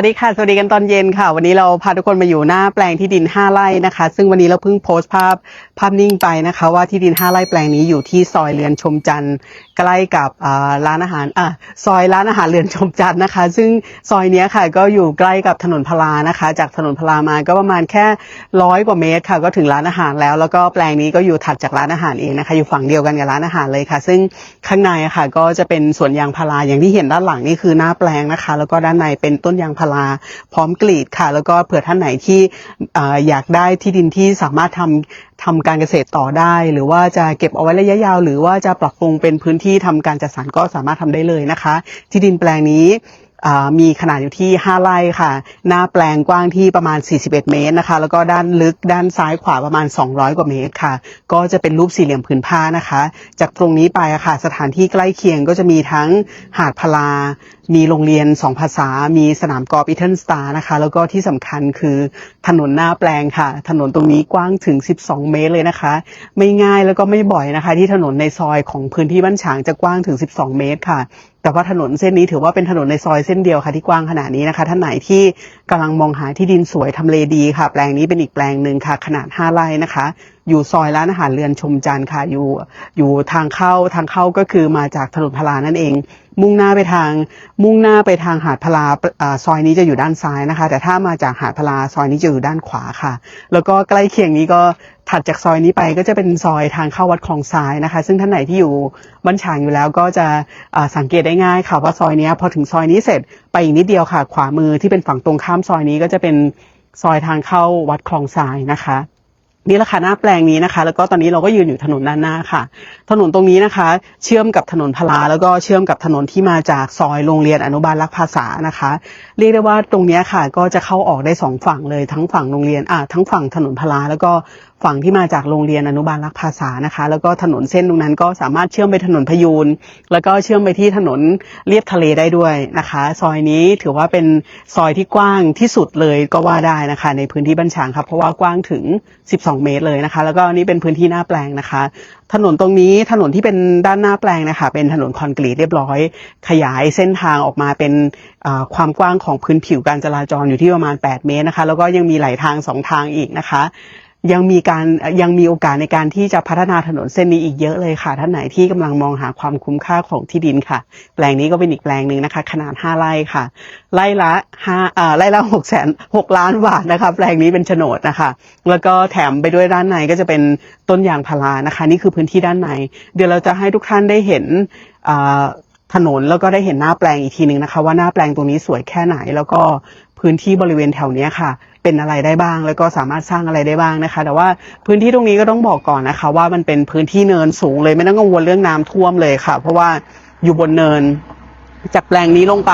วัสดีค่ะ สวัสดีกันตอนเย็นค่ะ วันนี้เราพาทุกคนมาอยู่หน้าแปลงที่ดิน 5 ไร่นะคะ ซึ่งวันนี้เราเพิ่งโพสต์ภาพภาพนิ่งไปนะคะ ว่าที่ดิน 5 ไร่แปลงนี้อยู่ที่ซอยเรือนชมจันทร์ ใกล้กับร้านอาหารอะซอยร้านอาหารเรือนชมจันทร์นะคะ ซึ่งซอยนี้ค่ะก็อยู่ใกล้กับถนนพลานะคะ จากถนนพลามาก็ประมาณแค่ร้อยกว่าเมตรค่ะ ก็ถึงร้านอาหารแล้ว แล้วก็แปลงนี้ก็อยู่ถัดจากร้านอาหารเองนะคะ อยู่ฝั่งเดียวกันกับร้านอาหารเลยค่ะ ซึ่งข้างในค่ะ ก็จะเป็นสวนยางพาราอย่างที่เห็นด้านหลังนี่คือหน้าแปลงนะคะ แล้วก็ด้านในเป็นต้นยางพาราพร้อมกรีดค่ะ แล้วก็เผื่อท่านไหนที่อออยากได้ที่ดินที่สามารถทำ ทำการเกษตรต่อได้ หรือว่าจะเก็บเอาไว้ระยะยาว หรือว่าจะปรับปรุงเป็นพื้นที่ทำการจัดสรรก็สามารถทำได้เลยนะคะ ที่ดินแปลงนี้มีขนาดอยู่ที่ 5 ไร่ค่ะ หน้าแปลงกว้างที่ประมาณ 41 เมตรนะคะ แล้วก็ด้านลึกด้านซ้ายขวาประมาณ 200 กว่าเมตรค่ะ ก็จะเป็นรูปสี่เหลี่ยมผืนผ้านะคะ จากตรงนี้ไปค่ะ สถานที่ใกล้เคียงก็จะมีทั้งหาดพลา มีโรงเรียน2ภาษา มีสนามกอล์ฟอีเทิลสตาร์นะคะ แล้วก็ที่สำคัญคือถนนหน้าแปลงค่ะ ถนนตรงนี้กว้างถึง 12 เมตรเลยนะคะ ไม่ง่ายแล้วก็ไม่บ่อยนะคะ ที่ถนนในซอยของพื้นที่บ้านฉางจะกว้างถึง 12 เมตรค่ะแต่ว่าถนนเส้นนี้ถือว่าเป็นถนนในซอยเส้นเดียวค่ะที่กว้างขนาดนี้นะคะ ท่านไหนที่กำลังมองหาที่ดินสวยทำเลดีค่ะ แปลงนี้เป็นอีกแปลงหนึ่งค่ะ ขนาด 5 ไร่นะคะ อยู่ซอยร้านอาหารเรือนชมจันทร์ค่ะอยู่อยู่ทางเข้าทางเข้าก็คือมาจากถนนพลานั่นเอง มุ่งหน้าไปทาง มุ่งหน้าไปทางหาดพลาอ่าซอยนี้จะอยู่ด้านซ้ายนะคะ แต่ถ้ามาจากหาดพลาซอยนี้จะอยู่ด้านขวาค่ะ แล้วก็ใกล้เคียงนี้ก็ถัดจากซอยนี้ไปก็จะเป็นซอยทางเข้าวัดคลองทรายนะคะ ซึ่งท่านไหนที่อยู่บ้านฉางอยู่แล้วก็จะสังเกตได้ง่ายค่ะว่าซอยนี้พอถึงซอยนี้เสร็จไปอีกนิดเดียวค่ะ ขวามือที่เป็นฝั่งตรงข้ามซอยนี้ก็จะเป็นซอยทางเข้าวัดคลองทรายนะคะ นี่แหละค่ะหน้าแปลงนี้นะคะ แล้วก็ตอนนี้เราก็ยืนอยู่ถนนด้านหน้าค่ะ ถนนตรงนี้นะคะ เชื่อมกับถนนพลาแล้วก็เชื่อมกับถนนที่มาจากซอยโรงเรียนอนุบาลรักภาษานะคะ เรียกได้ว่าตรงนี้ค่ะ ก็จะเข้าออกได้สองฝั่งเลยทั้งฝั่งโรงเรียนอ่าทั้งฝั่งถนนพลาแล้วก็ ฝั่งที่มาจากโรงเรียนอนุบาลรักภาษานะคะ แล้วก็ถนนเส้นตรงนั้นก็สามารถเชื่อมไปถนนพยูนแล้วก็เชื่อมไปที่ถนนเลียบทะเลได้ด้วยนะคะ ซอยนี้ถือว่าเป็นซอยที่กว้างที่สุดเลยก็ว่าได้นะคะ ในพื้นที่บ้านฉางครับเพราะว่ากว้างถึง 12 เมตรเลยนะคะ แล้วก็นี่เป็นพื้นที่หน้าแปลงนะคะ ถนนตรงนี้ถนนที่เป็นด้านหน้าแปลงนะคะ เป็นถนนคอนกรีตเรียบร้อย ขยายเส้นทางออกมาเป็นความกว้างของพื้นผิวการจราจรอยู่ที่ประมาณ 8 เมตรนะคะ แล้วก็ยังมีไหลทางสองทางอีกนะคะ ยังมีการยังมีโอกาสในการที่จะพัฒนาถนนเส้นนี้อีกเยอะเลยค่ะ ท่านไหนที่กำลังมองหาความคุ้มค่าของที่ดินค่ะ แปลงนี้ก็เป็นอีกแปลงหนึ่งนะคะ ขนาด 5ไร่ค่ะ ไร่ละห้าอ่าไร่ละหกแสนหกล้านบาทนะคะ แปลงนี้เป็นโฉนดนะคะ แล้วก็แถมไปด้วยด้านในก็จะเป็นต้นยางพารานะคะ นี่คือพื้นที่ด้านใน เดี๋ยวเราจะให้ทุกท่านได้เห็นอ่า ถนนแล้วก็ได้เห็นหน้าแปลงอีกทีหนึ่งนะคะ ว่าหน้าแปลงตรงนี้สวยแค่ไหน แล้วก็พื้นที่บริเวณแถวนี้ค่ะ เป็นอะไรได้บ้าง แล้วก็สามารถสร้างอะไรได้บ้างนะคะ แต่ว่าพื้นที่ตรงนี้ก็ต้องบอกก่อนนะคะ ว่ามันเป็นพื้นที่เนินสูงเลยไม่ต้องกังวลเรื่องน้ำท่วมเลยค่ะ เพราะว่าอยู่บนเนิน จากแปลงนี้ลงไป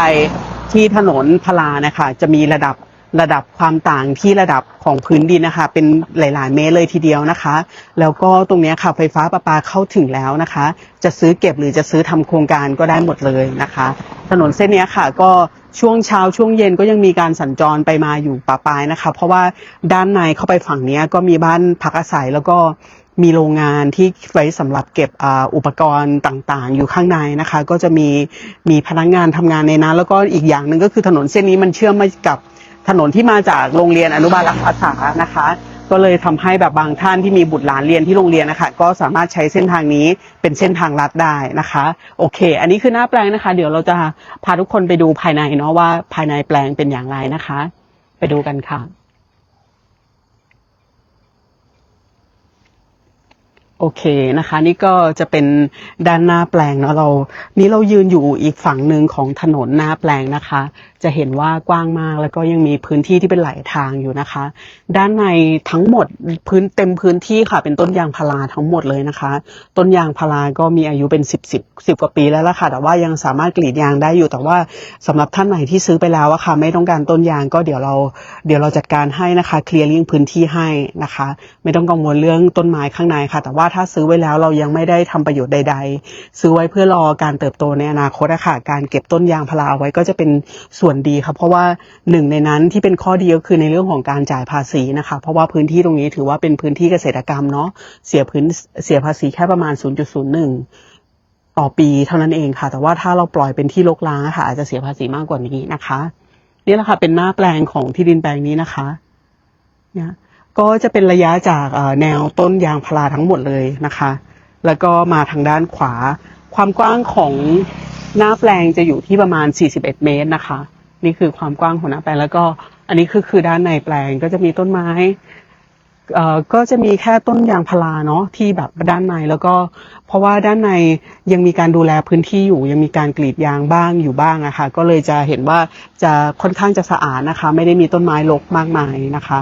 ที่ถนนพลานะคะ จะมีระดับ ระดับความต่างที่ระดับของพื้นดินนะคะ เป็นหลาย ๆ เมตรเลยทีเดียวนะคะ แล้วก็ตรงนี้ค่ะไฟฟ้าประปาเข้าถึงแล้วนะคะ จะซื้อเก็บหรือจะซื้อทำโครงการก็ได้หมดเลยนะคะ ถนนเส้นนี้ค่ะก็ช่วงเช้าช่วงเย็นก็ยังมีการสัญจรไปมาอยู่ปะปายนะคะ เพราะว่าด้านในเข้าไปฝั่งนี้ก็มีบ้านพักอาศัยแล้วก็มีโรงงานที่ไว้สำหรับเก็บอ,อุปกรณ์ต่างๆ อยู่ข้างในนะคะ ก็จะมีมีพนักงานทำงานในนั้นแล้วก็อีกอย่างหนึ่งก็คือถนนเส้นนี้มันเชื่อมมากับ ถนนที่มาจากโรงเรียนอนุบาลรักษาษานะคะ ก็เลยทำให้แบบบางท่านที่มีบุตรหลานเรียนที่โรงเรียนนะคะก็สามารถใช้เส้นทางนี้เป็นเส้นทางลัดได้นะคะ โอเค อันนี้คือหน้าแปลงนะคะ เดี๋ยวเราจะพาทุกคนไปดูภายในเนาะว่าภายในแปลงเป็นอย่างไรนะคะ ไปดูกันค่ะ โอเคนะคะ นี่ก็จะเป็นด้านหน้าแปลงเนาะเรา นี่เรายืนอยู่อีกฝั่งหนึ่งของถนนหน้าแปลงนะคะ จะเห็นว่ากว้างมากแล้วก็ยังมีพื้นที่ที่เป็นไหลทางอยู่นะคะ ด้านในทั้งหมดพื้นเต็มพื้นที่ค่ะ เป็นต้นยางพาราทั้งหมดเลยนะคะ ต้นยางพาราก็มีอายุเป็นสิบสิบสิบกว่าปีแล้วล่ะค่ะ แต่ว่ายังสามารถกรีดยางได้อยู่ แต่ว่าสำหรับท่านไหนที่ซื้อไปแล้วอะค่ะ ไม่ต้องการต้นยางก็เดี๋ยวเราเดี๋ยวเราจัดการให้นะคะ เคลียร์ลิงพื้นที่ให้นะคะ ไม่ต้องกังวลเรื่องต้นไม้ข้างในค่ะ แต่ว่าถ้าซื้อไว้แล้วเรายังไม่ได้ทำประโยชน์ใด ๆ ซื้อไว้เพื่อรอการเติบโตในอนาคตอะค่ะการเก็บต้นยางพาราเอาไว้ก็จะเป็นส่วนดีค่ะเพราะว่าหนึ่งในนั้นที่เป็นข้อดีก็คือในเรื่องของการจ่ายภาษีนะคะ เพราะว่าพื้นที่ตรงนี้ถือว่าเป็นพื้นที่เกษตรกรรมเนาะเสียพื้นเสียภาษีแค่ประมาณ 0.01ต่อปีเท่านั้นเองค่ะ แต่ว่าถ้าเราปล่อยเป็นที่รกร้างค่ะ อาจจะเสียภาษีมากกว่านี้นะคะ นี่แหละค่ะเป็นหน้าแปลงของที่ดินแปลงนี้นะคะเนี่ย ก็จะเป็นระยะจากแนวต้นยางพาราทั้งหมดเลยนะคะ แล้วก็มาทางด้านขวา ความกว้างของหน้าแปลงจะอยู่ที่ประมาณ 41 เมตรนะคะ นี่คือความกว้างของหน้าแปลงแล้วก็อันนี้คือคือด้านในแปลงก็จะมีต้นไม้เอ่อก็จะมีแค่ต้นยางพาราเนาะที่แบบด้านในแล้วก็ เพราะว่าด้านในยังมีการดูแลพื้นที่อยู่ ยังมีการกรีดยางบ้างอยู่บ้างอะคะก็เลยจะเห็นว่าจะค่อนข้างจะสะอาดนะคะ ไม่ได้มีต้นไม้รกมากมายนะคะ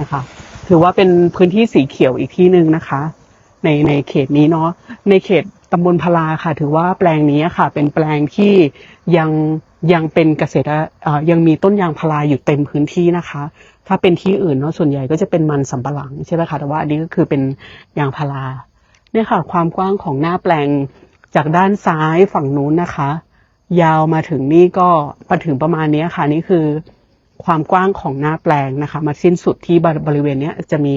นะคะถือว่าเป็นพื้นที่สีเขียวอีกที่หนึ่งนะคะ ในในเขตนี้เนาะในเขตตำบลพลาค่ะ ถือว่าแปลงนี้ค่ะ เป็นแปลงที่ยังยังเป็นเกษตรอ่อยังมีต้นยางพาราอยู่เต็มพื้นที่นะคะ ถ้าเป็นที่อื่นเนาะส่วนใหญ่ก็จะเป็นมันสำปะหลังใช่ไหมคะแต่ว่าอันนี้ก็คือเป็นยางพาราเนี่ยค่ะ ความกว้างของหน้าแปลงจากด้านซ้ายฝั่งนู้นนะคะ ยาวมาถึงนี่ก็มาถึงประมาณนี้ค่ะนี่คือ ความกว้างของหน้าแปลงนะคะ มาสิ้นสุดที่บริเวณนี้จะมี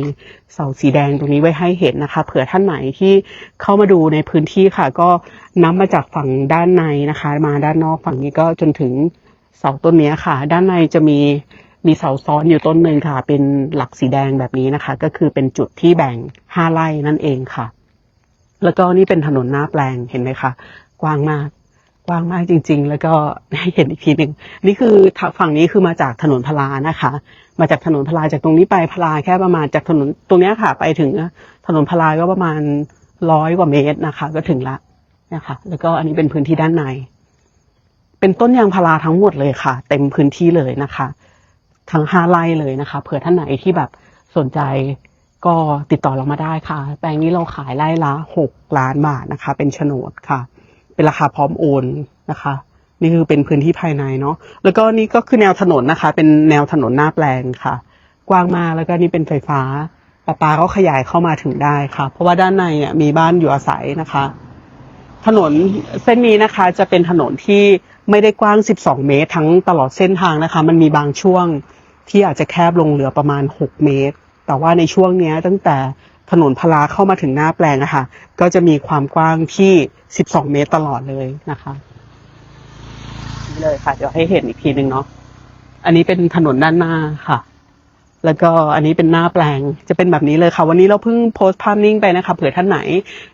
เสาสีแดงตรงนี้ไว้ให้เห็นนะคะ เผื่อท่านไหนที่เข้ามาดูในพื้นที่ค่ะ ก็นับมาจากฝั่งด้านในนะคะ มาด้านนอกฝั่งนี้ก็จนถึงเสาต้นนี้ค่ะ ด้านในจะมีมีเสาซ้อนอยู่ต้นหนึ่งค่ะ เป็นหลักสีแดงแบบนี้นะคะ ก็คือเป็นจุดที่แบ่งห้าไร่นั่นเองค่ะ แล้วก็นี่เป็นถนนหน้าแปลงเห็นไหมคะกว้างมาก กว้างมากจริง ๆ แล้วก็ให้เห็นอีกทีหนึ่งนี่คือฝั่งนี้คือมาจากถนนพลานะคะ มาจากถนนพลาจากตรงนี้ไปพลาแค่ประมาณจากถนนตรงนี้ค่ะไปถึงถนนพลาก็ประมาณร้อยกว่าเมตรนะคะ ก็ถึงละนะคะ แล้วก็อันนี้เป็นพื้นที่ด้านใน เป็นต้นยางพาราทั้งหมดเลยค่ะ เต็มพื้นที่เลยนะคะ ทั้งห้าไร่เลยนะคะ เผื่อท่านไหนที่แบบสนใจก็ติดต่อเรามาได้ค่ะ แปลงนี้เราขายไร่ละหกล้านบาทนะคะ เป็นโฉนดค่ะ เป็นราคาพร้อมโอนนะคะ นี่คือเป็นพื้นที่ภายในเนาะแล้วก็นี่ก็คือแนวถนนนะคะ เป็นแนวถนนหน้าแปลงค่ะ กว้างมากแล้วก็นี่เป็นไฟฟ้าประปาก็ขยายเข้ามาถึงได้ค่ะ เพราะว่าด้านในอะมีบ้านอยู่อาศัยนะคะ ถนนเส้นนี้นะคะ จะเป็นถนนที่ไม่ได้กว้าง 12 เมตร ทั้งตลอดเส้นทางนะคะ มันมีบางช่วงที่อาจจะแคบลงเหลือประมาณ 6 เมตร แต่ว่าในช่วงนี้ตั้งแต่ ถนนพลาเข้ามาถึงหน้าแปลงอะคะ ก็จะมีความกว้างที่ 12 เมตรตลอดเลยนะคะนี่เลยค่ะ เดี๋ยวให้เห็นอีกทีหนึ่งเนาะ อันนี้เป็นถนนด้านหน้าค่ะ แล้วก็อันนี้เป็นหน้าแปลง จะเป็นแบบนี้เลยค่ะ วันนี้เราเพิ่งโพสต์ภาพนิ่งไปนะคะ เผื่อท่านไหน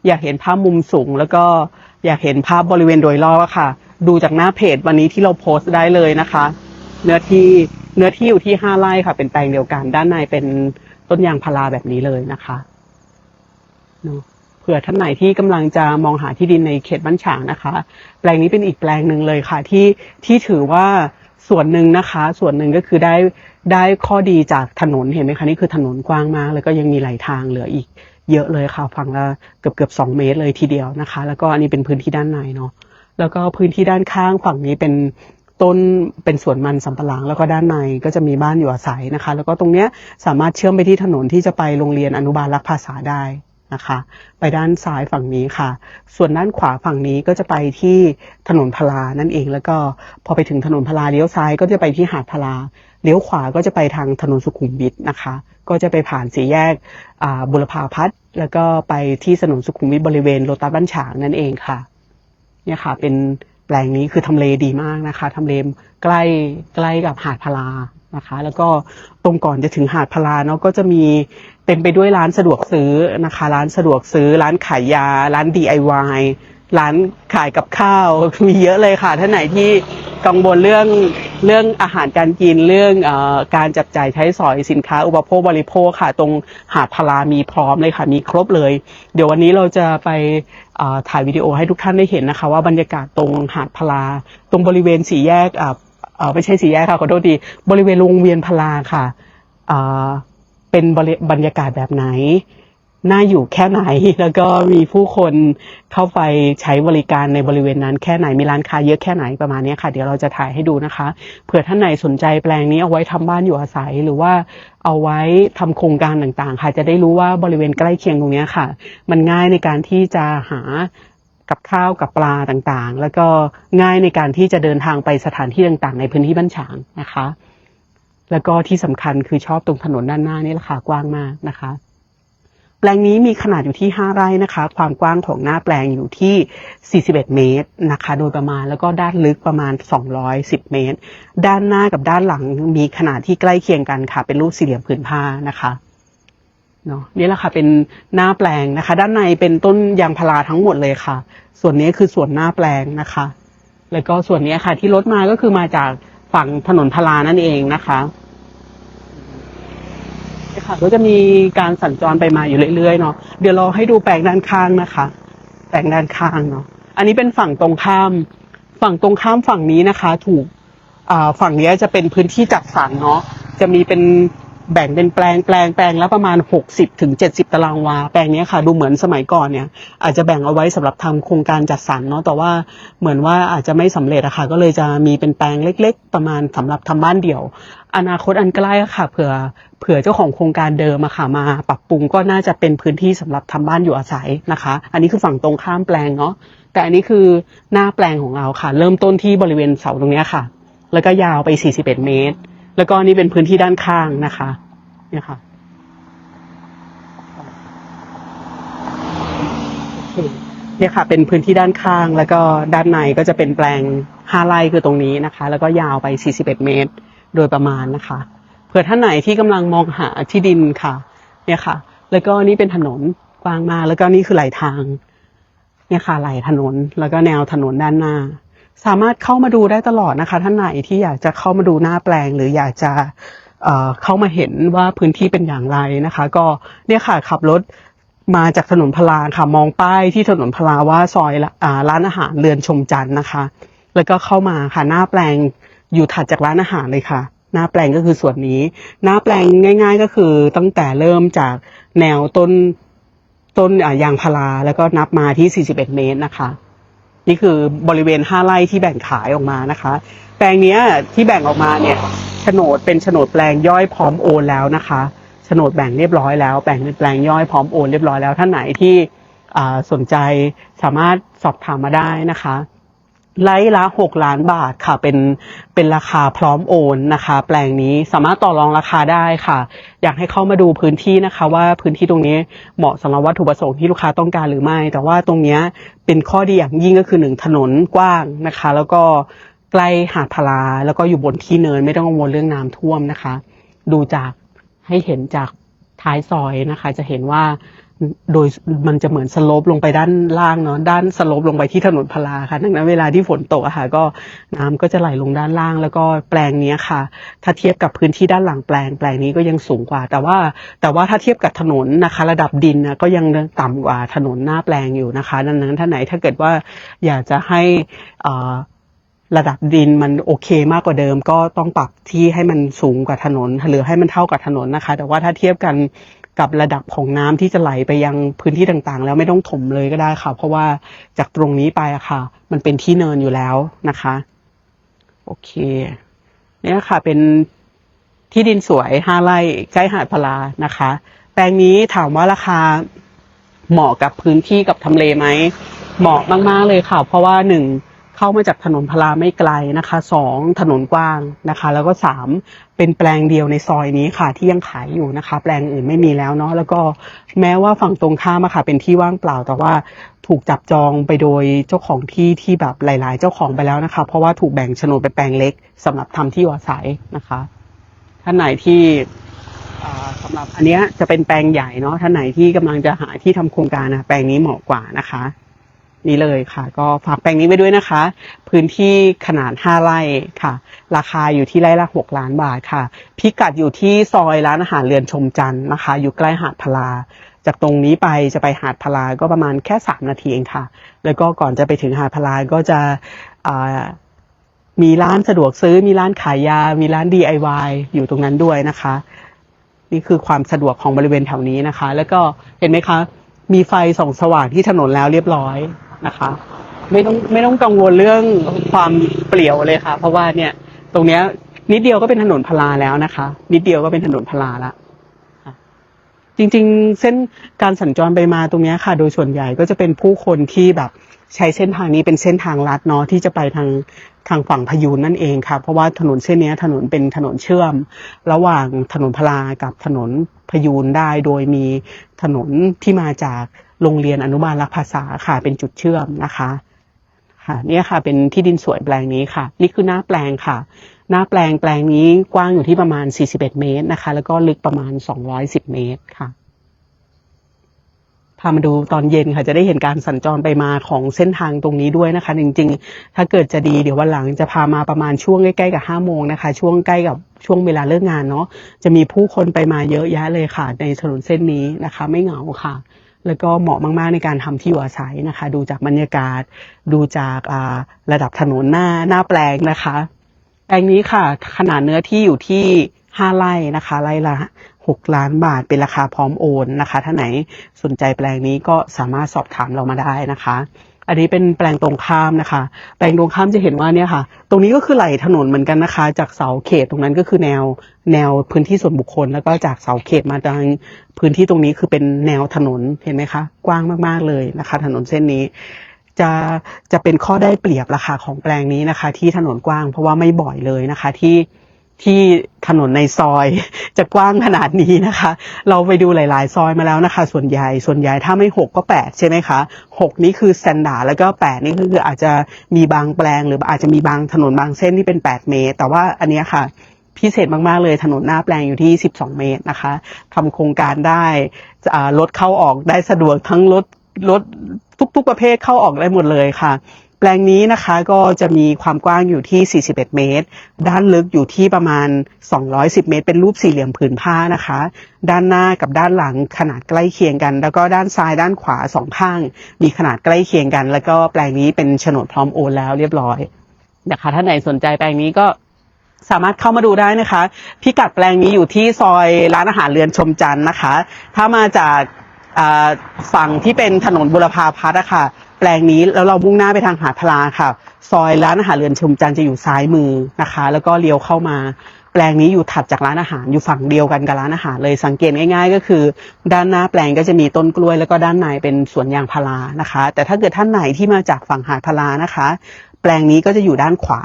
อยากเห็นภาพมุมสูง แล้วก็อยากเห็นภาพบริเวณโดยรอบค่ะ ดูจากหน้าเพจวันนี้ที่เราโพสต์ได้เลยนะคะ เนื้อที่เนื้อที่อยู่ที่ห้าไร่ค่ะ เป็นแปลงเดียวกัน ด้านในเป็นต้นยางพาราแบบนี้เลยนะคะ เนอะเผื่อท่านไหนที่กำลังจะมองหาที่ดินในเขตบ้านฉางนะคะ แปลงนี้เป็นอีกแปลงหนึ่งเลยค่ะ ที่ที่ถือว่าส่วนหนึ่งนะคะ ส่วนหนึ่งก็คือได้ได้ข้อดีจากถนนเห็นไหมคะนี่คือถนนกว้างมาก แล้วก็ยังมีหลายทางเหลืออีก เยอะเลยค่ะฝั่งละเกือบเกือบสองเมตรเลยทีเดียวนะคะ แล้วก็อันนี้เป็นพื้นที่ด้านในเนาะแล้วก็พื้นที่ด้านข้างฝั่งนี้เป็นต้นเป็นสวนมันสำปะหลังแล้วก็ด้านในก็จะมีบ้านอยู่อาศัยนะคะ แล้วก็ตรงเนี้ยสามารถเชื่อมไปที่ถนนที่จะไปโรงเรียนอนุบาลรักภาษาได้ นะคะ ไปด้านซ้ายฝั่งนี้ค่ะ ส่วนด้านขวาฝั่งนี้ก็จะไปที่ถนนพลานั่นเอง แล้วก็พอไปถึงถนนพลาเลี้ยวซ้ายก็จะไปที่หาดพลาเลี้ยวขวาก็จะไปทางถนนสุขุมวิทนะคะ ก็จะไปผ่านสี่แยกบุรพาพัฒน์แล้วก็ไปที่ถนนสุขุมวิทบริเวณโลตัสบ้านฉางนั่นเองค่ะ เนี่ยค่ะเป็นแปลงนี้คือทำเลดีมากนะคะทำเลใกล้ใกล้กับหาดพลา นะคะ แล้วก็ตรงก่อนจะถึงหาดพลาเนาะก็จะมีเต็มไปด้วยร้านสะดวกซื้อนะคะ ร้านสะดวกซื้อ ร้านขายยา ร้าน DIY ร้านขายกับข้าวมีเยอะเลยค่ะท่านไหนที่กังวลเรื่องเรื่องอาหารการกินเรื่องอการจับจ่ายใช้สอยสินค้า อุปโภคบริโภคค่ะ ตรงหาดพลามีพร้อมเลยค่ะ มีครบเลย เดี๋ยววันนี้เราจะไปถ่ายวิดีโอให้ทุกท่านได้เห็นนะคะ ว่าบรรยากาศตรงหาดพลา ตรงบริเวณสี่แยก เออไม่ใช่สี่แยกค่ะขอโทษทีบริเวณวงเวียนพลาค่ะอ่าเป็นบริบรรยากาศแบบไหนน่าอยู่แค่ไหนแล้วก็มีผู้คนเข้าไปใช้บริการในบริเวณนั้นแค่ไหนมีร้านค้าเยอะแค่ไหนประมาณนี้ค่ะ เดี๋ยวเราจะถ่ายให้ดูนะคะเผื่อท่านไหนสนใจแปลงนี้เอาไว้ทำบ้านอยู่อาศัย หรือว่าเอาไว้ทำโครงการต่างๆ ค่ะจะได้รู้ว่าบริเวณใกล้เคียงตรงนี้ค่ะ มันง่ายในการที่จะหา กับข้าวกับปลาต่างๆ แล้วก็ง่ายในการที่จะเดินทางไปสถานที่ต่างๆ ในพื้นที่บ้านฉางนะคะ แล้วก็ที่สำคัญคือชอบตรงถนนด้านหน้านี่แหละค่ะกว้างมากนะคะ แปลงนี้มีขนาดอยู่ที่ 5 ไร่นะคะ ความกว้างของหน้าแปลงอยู่ที่ 41 เมตรนะคะ โดยประมาณแล้วก็ด้านลึกประมาณ 210 เมตร ด้านหน้ากับด้านหลังมีขนาดที่ใกล้เคียงกันค่ะ เป็นรูปสี่เหลี่ยมผืนผ้านะคะ เนาะนี่แหละค่ะเป็นหน้าแปลงนะคะ ด้านในเป็นต้นยางพาราทั้งหมดเลยค่ะ ส่วนนี้คือส่วนหน้าแปลงนะคะ แล้วก็ส่วนนี้ค่ะ ที่รถมาก็คือมาจากฝั่งถนนพารานั่นเองนะคะค่ะก็จะมีการสัญจรไปมาอยู่เรื่อยๆเนาะเดี๋ยวเราให้ดูแปลงด้านข้างนะคะ แปลงด้านข้างเนาะอันนี้เป็นฝั่งตรงข้าม ฝั่งตรงข้ามฝั่งนี้นะคะ ถูกฝั่งนี้จะเป็นพื้นที่จัดสรรเนาะจะมีเป็น แบ่งเป็นแปลงแปลงแปลงและประมาณ 60ถึง70 ตารางวา แปลงนี้ค่ะดูเหมือนสมัยก่อนเนี่ย อาจจะแบ่งเอาไว้สำหรับทำโครงการจัดสรรเนาะแต่ว่าเหมือนว่าอาจจะไม่สำเร็จอะค่ะก็เลยจะมีเป็นแปลงเล็ก ๆ ประมาณสำหรับทำบ้านเดี่ยว อนาคตอันใกล้ค่ะเผื่อเผื่อเจ้าของโครงการเดิมอะค่ะมา ปรับปรุงก็น่าจะเป็นพื้นที่สำหรับทำบ้านอยู่อาศัยนะคะ อันนี้คือฝั่งตรงข้ามแปลงเนาะแต่อันนี้คือหน้าแปลงของเราค่ะ เริ่มต้นที่บริเวณเสาตรงนี้ค่ะ แล้วก็ยาวไป 41 เมตร แล้วก็นี่เป็นพื้นที่ด้านข้างนะคะ เนี่ยค่ะเนี่ยค่ะ เป็นพื้นที่ด้านข้าง แล้วก็ด้านในก็จะเป็นแปลง5ไร่คือตรงนี้นะคะ แล้วก็ยาวไป 41 เมตร โดยประมาณนะคะ เผื่อท่านไหนที่กำลังมองหาที่ดินค่ะ เนี่ยค่ะ แล้วก็นี่เป็นถนนกว้างมาก แล้วก็นี่คือไหลทาง เนี่ยค่ะไหลถนน แล้วก็แนวถนนด้านหน้า สามารถเข้ามาดูได้ตลอดนะคะ ท่านไหนที่อยากจะเข้ามาดูหน้าแปลง หรืออยากจะเข้ามาเห็นว่าพื้นที่เป็นอย่างไรนะคะ ก็เนี่ยค่ะขับรถมาจากถนนพลาค่ะ มองป้ายที่ถนนพลาว่าซอยอร้านอาหารเรือนชมจันทร์นะคะ แล้วก็เข้ามาค่ะหน้าแปลงอยู่ถัดจากร้านอาหารเลยค่ะ หน้าแปลงก็คือส่วนนี้ หน้าแปลงง่าย ๆ ก็คือตั้งแต่เริ่มจากแนวต้นต้นยางพาราแล้วก็นับมาที่ 41 เมตรนะคะ นี่คือบริเวณห้าไร่ที่แบ่งขายออกมานะคะ แปลงนี้ที่แบ่งออกมาเนี่ยโฉนดเป็นโฉนดแปลงย่อยพร้อมโอนแล้วนะคะโฉนดแบ่งเรียบร้อยแล้วแบ่งเป็นแปลงย่อยพร้อมโอนเรียบร้อยแล้วท่านไหนที่สนใจสามารถสอบถามมาได้นะคะ ไร่ละหกล้านบาทค่ะ เป็นเป็นราคาพร้อมโอนนะคะ แปลงนี้สามารถต่อรองราคาได้ค่ะ อยากให้เข้ามาดูพื้นที่นะคะ ว่าพื้นที่ตรงนี้เหมาะสำหรับวัตถุประสงค์ที่ลูกค้าต้องการหรือไม่ แต่ว่าตรงนี้เป็นข้อดีอย่างยิ่งก็คือหนึ่งถนนกว้างนะคะ แล้วก็ใกล้หาดพลาแล้วก็อยู่บนที่เนินไม่ต้องกังวลเรื่องน้ำท่วมนะคะ ดูจากให้เห็นจากท้ายซอยนะคะ จะเห็นว่า โดยมันจะเหมือนสโลปลงไปด้านล่างเนาะด้านสโลปลงไปที่ถนนพลาค่ะดังนั้นเวลาที่ฝนตกอะค่ะก็น้ำก็จะไหลลงด้านล่าง แล้วก็แปลงนี้ค่ะ ถ้าเทียบกับพื้นที่ด้านหลังแปลง แปลงนี้ก็ยังสูงกว่า แต่ว่าแต่ว่าถ้าเทียบกับถนนนะคะ ระดับดินนะก็ยังต่ำกว่าถนนหน้าแปลงอยู่นะคะ ดังนั้นท่านไหนถ้าเกิดว่าอยากจะให้อ่าระดับดินมันโอเคมากกว่าเดิม ก็ต้องปรับที่ให้มันสูงกว่าถนนหรือให้มันเท่ากับถนนนะคะ แต่ว่าถ้าเทียบกัน กับระดับของน้ำที่จะไหลไปยังพื้นที่ต่างๆ แล้วไม่ต้องถมเลยก็ได้ค่ะ เพราะว่าจากตรงนี้ไปอะค่ะ มันเป็นที่เนินอยู่แล้วนะคะ โอเค เนี่ยค่ะ เป็นที่ดินสวยห้าไร่ใกล้หาดพลานะคะ แปลงนี้ถามว่าราคาเหมาะกับพื้นที่กับทำเลไหมเหมาะมากๆเลยค่ะ เพราะว่าหนึ่ง เข้ามาจากถนนพลาไม่ไกลนะคะสองถนนกว้างนะคะ แล้วก็สามเป็นแปลงเดียวในซอยนี้ค่ะ ที่ยังขายอยู่นะคะ แปลงอื่นไม่มีแล้วเนาะแล้วก็แม้ว่าฝั่งตรงข้ามอะค่ะ เป็นที่ว่างเปล่าแต่ว่าถูกจับจองไปโดยเจ้าของที่ที่แบบหลาย ๆ เจ้าของไปแล้วนะคะ เพราะว่าถูกแบ่งโฉนดเป็นแปลงเล็กสำหรับทำที่อยู่อาศัยนะคะ ท่านไหนที่สำหรับอันนี้จะเป็นแปลงใหญ่เนาะท่านไหนที่กำลังจะหาที่ทำโครงการนะแปลงนี้เหมาะกว่านะคะ นี่เลยค่ะ ก็ฝากแปลงนี้ไว้ด้วยนะคะ พื้นที่ขนาด 5 ไร่ค่ะ ราคาอยู่ที่ไร่ละ 6 ล้านบาทค่ะ พิกัดอยู่ที่ซอยร้านอาหารเรือนชมจันทร์นะคะ อยู่ใกล้หาดพลา จากตรงนี้ไปจะไปหาดพลาก็ประมาณแค่ 3 นาทีเองค่ะ แล้วก็ก่อนจะไปถึงหาดพลาก็จะมีร้านสะดวกซื้อ มีร้านขายยา มีร้าน DIY อยู่ตรงนั้นด้วยนะคะ นี่คือความสะดวกของบริเวณแถวนี้นะคะ แล้วก็เห็นไหมคะ มีไฟส่องสว่างที่ถนนแล้วเรียบร้อย นะคะ ไม่ต้องไม่ต้องกังวลเรื่องความเปลี่ยวเลยค่ะ เพราะว่าเนี่ย ตรงเนี้ย นิดเดียวก็เป็นถนนพลาแล้วนะคะ นิดเดียวก็เป็นถนนพลาละจริง ๆ เส้นการสัญจรไปมาตรงนี้ค่ะ โดยส่วนใหญ่ก็จะเป็นผู้คนที่แบบใช้เส้นทางนี้เป็นเส้นทางลัดเนาะที่จะไปทางทางฝั่งพยูนนั่นเองค่ะ เพราะว่าถนนเส้นนี้ถนนเป็นถนนเชื่อม ระหว่างถนนพลากับถนนพยูนได้โดยมีถนนที่มาจาก โรงเรียนอนุบาลรักภาษาค่ะ เป็นจุดเชื่อมนะคะค่ะเนี่ยค่ะ เป็นที่ดินสวยแปลงนี้ค่ะ นี่คือหน้าแปลงค่ะ หน้าแปลงแปลงนี้กว้างอยู่ที่ประมาณ 41 เมตรนะคะ แล้วก็ลึกประมาณ 210 เมตรค่ะพามาดูตอนเย็นค่ะจะได้เห็นการสัญจรไปมาของเส้นทางตรงนี้ด้วยนะคะ จริง ๆ ถ้าเกิดจะดีเดี๋ยววันหลังจะพามาประมาณช่วงใกล้ๆกับ5โมงนะคะ ช่วงใกล้กับช่วงเวลาเลิกงานเนาะจะมีผู้คนไปมาเยอะแยะเลยค่ะ ในถนนเส้นนี้นะคะ ไม่เหงาค่ะ แล้วก็เหมาะมากๆในการทำที่อยู่อาศัยนะคะ ดูจากบรรยากาศ ดูจาการะดับถนนหน้าหน้าแปลงนะคะแปลงนี้ค่ะ ขนาดเนื้อที่อยู่ที่5ไร่นะคะไร่ละ6ล้านบาทเป็นราคาพร้อมโอนนะคะ ถ้าไหนสนใจแปลงนี้ก็สามารถสอบถามเรามาได้นะคะ อันนี้เป็นแปลงตรงข้ามนะคะ แปลงตรงข้ามจะเห็นว่าเนี่ยค่ะ ตรงนี้ก็คือไหลถนนเหมือนกันนะคะ จากเสาเขตตรงนั้นก็คือแนวแนวพื้นที่ส่วนบุคคล แล้วก็จากเสาเขตมาทางพื้นที่ตรงนี้คือเป็นแนวถนนเห็นไหมคะ กว้างมากๆเลยนะคะ ถนนเส้นนี้จะจะเป็นข้อได้เปรียบราคาของแปลงนี้นะคะ ที่ถนนกว้างเพราะว่าไม่บ่อยเลยนะคะที่ ที่ถนนในซอยจะกว้างขนาดนี้นะคะ เราไปดูหลาย ๆ ซอยมาแล้วนะคะ ส่วนใหญ่ส่วนใหญ่ถ้าไม่หกก็แปดใช่ไหมคะหกนี่คือสแตนดาร์ดแล้วก็แปดนี่คืออาจจะมีบางแปลง หรืออาจจะมีบางถนนบางเส้นที่เป็นแปดเมตร แต่ว่าอันนี้ค่ะ พิเศษมาก ๆ เลยถนนหน้าแปลงอยู่ที่ 12 เมตรนะคะทำโครงการได้รถเข้าออกได้สะดวกทั้งรถรถทุก ๆ ประเภทเข้าออกได้หมดเลยค่ะ แปลงนี้นะคะก็จะมีความกว้างอยู่ที่ 41 เมตร ด้านลึกอยู่ที่ประมาณ 210 เมตร เป็นรูปสี่เหลี่ยมผืนผ้านะคะ ด้านหน้ากับด้านหลังขนาดใกล้เคียงกัน แล้วก็ด้านซ้ายด้านขวาสองข้าง มีขนาดใกล้เคียงกัน แล้วก็แปลงนี้เป็นโฉนดพร้อมโอนแล้วเรียบร้อยนะคะถ้าไหนสนใจแปลงนี้ก็สามารถเข้ามาดูได้นะคะ พิกัดแปลงนี้อยู่ที่ซอยร้านอาหารเรือนชมจันทร์นะคะ ถ้ามาจาก ฝั่งที่เป็นถนนบุรพาพัฒน์อะค่ะ แปลงนี้แล้วเรามุ่งหน้าไปทางหาดพลาค่ะ ซอยร้านอาหารเรือนชมจันทร์จะอยู่ซ้ายมือนะคะ แล้วก็เลี้ยวเข้ามา แปลงนี้อยู่ถัดจากร้านอาหารอยู่ฝั่งเดียวกันกับร้านอาหารเลยสังเกตง่าย ๆ ก็คือ ด้านหน้าแปลงก็จะมีต้นกล้วย แล้วก็ด้านในเป็นสวนยางพารานะคะ แต่ถ้าเกิดท่านไหนที่มาจากฝั่งหาดพลานะคะ แปลงนี้ก็จะอยู่ด้านขวา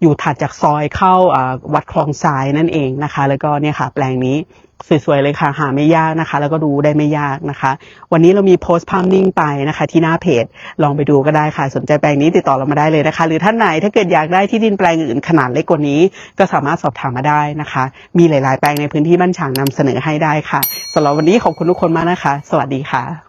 อยู่ถัดจากซอยเข้าวัดคลองทรายนั่นเองนะคะ แล้วก็เนี่ยค่ะ แปลงนี้ สวยๆเลยค่ะ หาไม่ยากนะคะ แล้วก็ดูได้ไม่ยากนะคะ วันนี้เรามีโพสต์ภาพนิ่งไปนะคะ ที่หน้าเพจลองไปดูก็ได้ค่ะ สนใจแปลงนี้ติดต่อเรามาได้เลยนะคะ หรือท่านไหนถ้าเกิดอยากได้ที่ดินแปลงอื่นขนาดเล็กกว่านี้ ก็สามารถสอบถามมาได้นะคะ มีหลาย ๆ แปลงในพื้นที่บ้านฉางนำเสนอให้ได้ค่ะสำหรับวันนี้ขอบคุณทุกคนมากนะคะ สวัสดีค่ะ